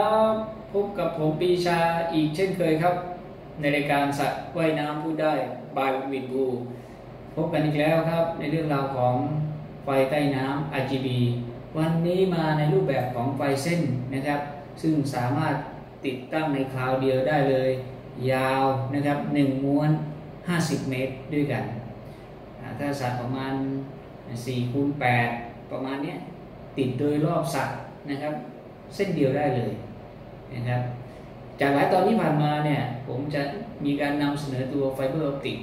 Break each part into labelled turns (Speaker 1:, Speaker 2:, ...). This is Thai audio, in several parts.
Speaker 1: ครับพบกับผมปีชาอีกเช่นเคยครับ ในรายการสัตว์ว่ายน้ำพูดได้บายวินบูพบกันอีกแล้วครับ ในเรื่องราวของไฟใต้น้ำ RGB วันนี้มาในรูปแบบของไฟเส้นนะครับ ซึ่งสามารถติดตั้งในคราวเดียวได้เลย ยาวนะครับ1ม้วน 50 เมตรด้วยกัน ถ้าสัตว์ประมาณ4คูณ8ประมาณนี้ติดโดยรอบสัตว์นะครับ เส้นเดียวได้เลย นะครับจากหลายตอนที่ผ่านมาเนี่ยผมจะมีการนำเสนอตัวไฟเบอร์ออปติก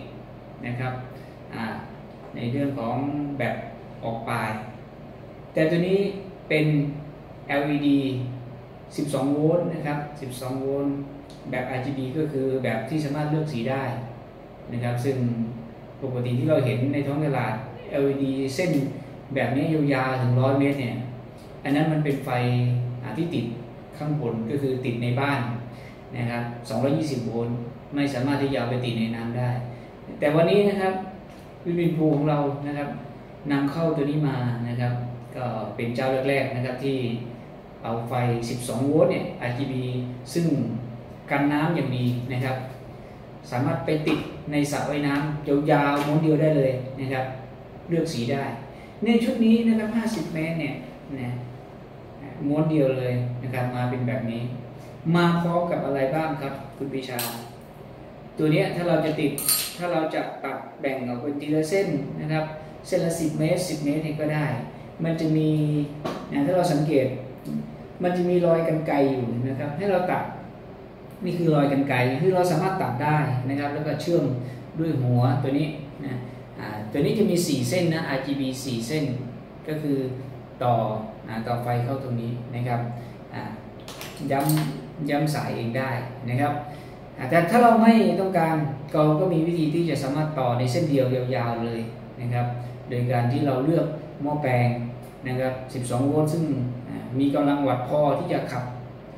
Speaker 1: นะครับในเรื่องของแบบออกปลาย แต่ตัวนี้เป็น LED 12 โวลต์นะครับ 12 โวลต์แบบ RGB ก็คือแบบที่สามารถเลือกสีได้นะครับ ซึ่งปกติที่เราเห็นในท้องตลาด LED เส้นแบบนี้ยาวๆถึง 100 เมตรเนี่ย อันนั้นมันเป็นไฟที่ติด ข้างบนก็คือติดในบ้านนะครับ 220 โวลต์ไม่สามารถที่จะเอาไปติดในน้ำได้ แต่วันนี้นะครับวิบินพูของเรานะครับนำเข้าตัวนี้มานะครับ ก็เป็นเจ้าแรก ๆนะครับที่เอาไฟ 12 โวลต์เนี่ย RGB ซึ่งกันน้ำอย่างดีนะครับ สามารถไปติดในสระว่ายน้ำยาวๆม้วนเดียวได้เลยนะครับ เลือกสีได้ในชุดนี้นะครับ 50 เมตรเนี่ยนะ ม้วนเดียวเลยนะครับ มาเป็นแบบนี้ มาพร้อมกับอะไรบ้างครับ คุณปีชา ตัวนี้ถ้าเราจะติดถ้าเราจะตัดแบ่งออกเป็นทีละเส้นนะครับ เส้นละ 10 เมตร 10 เมตรนี่ก็ได้ มันจะมีนะถ้าเราสังเกต มันจะมีรอยกันไกอยู่นะครับ ให้เราตัดนี่คือรอยกันไกคือเราสามารถตัดได้นะครับ แล้วก็เชื่อมด้วยหัวตัวนี้นะตัวนี้จะมี 4 เส้นนะ RGB 4 เส้น ก็คือต่อ ต่อไฟเข้าตรงนี้นะครับย้ำย้ำสายเองได้นะครับแต่ถ้าเราไม่ต้องการเราก็มีวิธีที่จะสามารถต่อในเส้นเดียวยาวๆเลยนะครับ โดยการที่เราเลือกหม้อแปลงนะครับ 12 โวลต์ซึ่งมีกำลังวัดพอที่จะขับ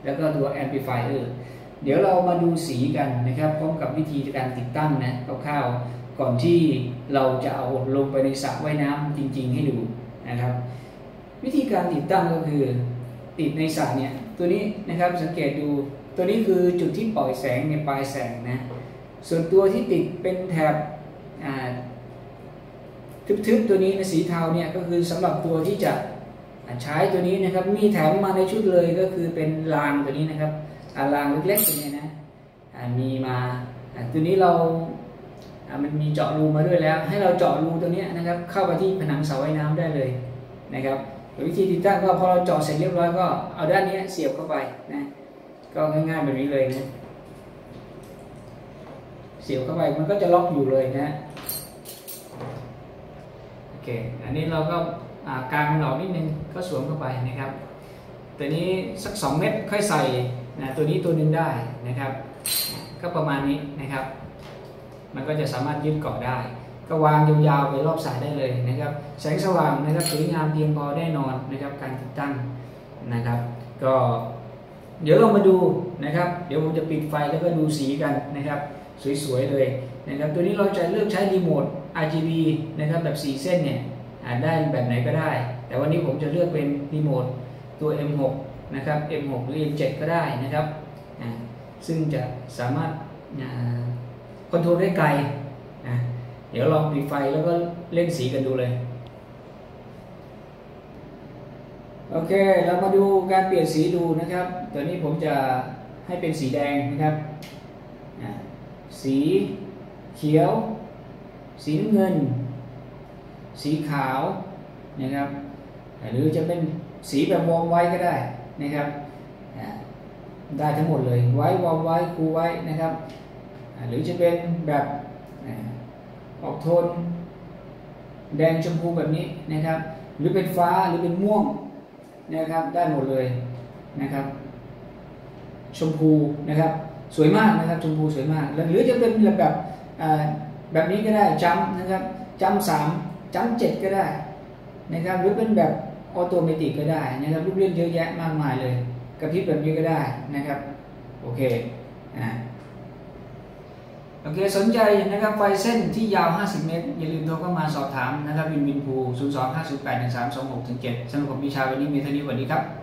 Speaker 1: แล้วก็ตัวแอมพลิฟายเออร์เดี๋ยวเรามาดูสีกันนะครับพร้อมกับวิธีการติดตั้งนะคร่าวๆก่อนที่เราจะเอาลงไปในสระว่ายน้ำจริง ๆ ให้ดูนะครับ วิธีการติดตั้งก็คือติดในสระเนี่ยตัวนี้นะครับสังเกตดูตัวนี้คือจุดที่ปล่อยแสงในปลายแสงนะส่วนตัวที่ติดเป็นแถบทึบๆตัวนี้ในสีเทาเนี่ยก็คือสำหรับตัวที่จะใช้ตัวนี้นะครับมีแถมมาในชุดเลยก็คือเป็นรางตัวนี้นะครับรางเล็กๆตัวนี้นะมีมาตัวนี้เรามันมีเจาะรูมาด้วยแล้ว ให้เราเจาะรูตัวนี้นะครับเข้าไปที่ผนังเสาว่ายน้ำได้เลยนะครับ วิธีติดตั้งก็พอเราจาะเสร็จเรียบร้อยก็เอาด้านนี้เสียบเข้าไปนะก็ง่ายๆแบบนี้เลยนะเสียบเข้าไปมันก็จะล็อกอยู่เลยนะโอเคอันนี้เราก็กางมันออกนิดนึงก็สวมเข้าไปนะครับตัวนี้สัก 2 เม็ดค่อยใส่นะตัวนี้ตัวนึงได้นะครับ ก็ประมาณนี้นะครับ มันก็จะสามารถยึดเกาะได้ ก็วางยาวๆไปรอบสายได้เลยนะครับ แสงสว่างนะครับสวยงามเพียงพอแน่นอนนะครับ การติดตั้งนะครับ ก็เดี๋ยวเรามาดูนะครับ เดี๋ยวผมจะปิดไฟแล้วก็ดูสีกันนะครับ สวยๆเลยนะครับ ตัวนี้เราจะเลือกใช้รีโมท RGB นะครับแบบ 4 เส้นเนี่ยได้แบบไหนก็ได้ แต่วันนี้ผมจะเลือกเป็นรีโมทตัว M6 นะครับ M6 หรือ M7 ก็ได้นะครับ ซึ่งจะสามารถคอนโทรลได้ไกลนะ เดี๋ยวลองปิดไฟแล้วก็เล่นสีกันดูเลย โอเค เรามาดูการเปลี่ยนสีดูนะครับตัวนี้ผมจะให้เป็นสีแดงนะครับ สีเขียว สีน้ำเงิน สีขาวนะครับ หรือจะเป็นสีแบบวอมไว้ก็ได้นะครับ ได้ทั้งหมดเลย ไว้วอมไว้คูไว้นะครับ หรือจะเป็นแบบ ออกโทน แดงชมพูแบบนี้นะครับ หรือเป็นฟ้าหรือเป็นม่วงนะครับ ได้หมดเลยนะครับ ชมพูนะครับ สวยมากนะครับ ชมพูสวยมาก หรือจะเป็นแบบแบบนี้ก็ได้จัมนะครับจัมสามจัมเจ็ดก็ได้นะครับ หรือเป็นแบบออโตเมติกก็ได้นะครับรูปเล่นเยอะแยะมากมายเลยกระพริบแบบนี้ก็ได้นะครับ โอเคอ่า อเคสนใจนะครับไฟเส้นที่ยาว 50 เมตร อย่าลืมโทรเข้ามาสอบถามนะครับวินวินภู 0 2 5 0 8 1 3 2 6 7สำหรับผมวิชาวันนี้มีเท่านี้สวัสดีครับ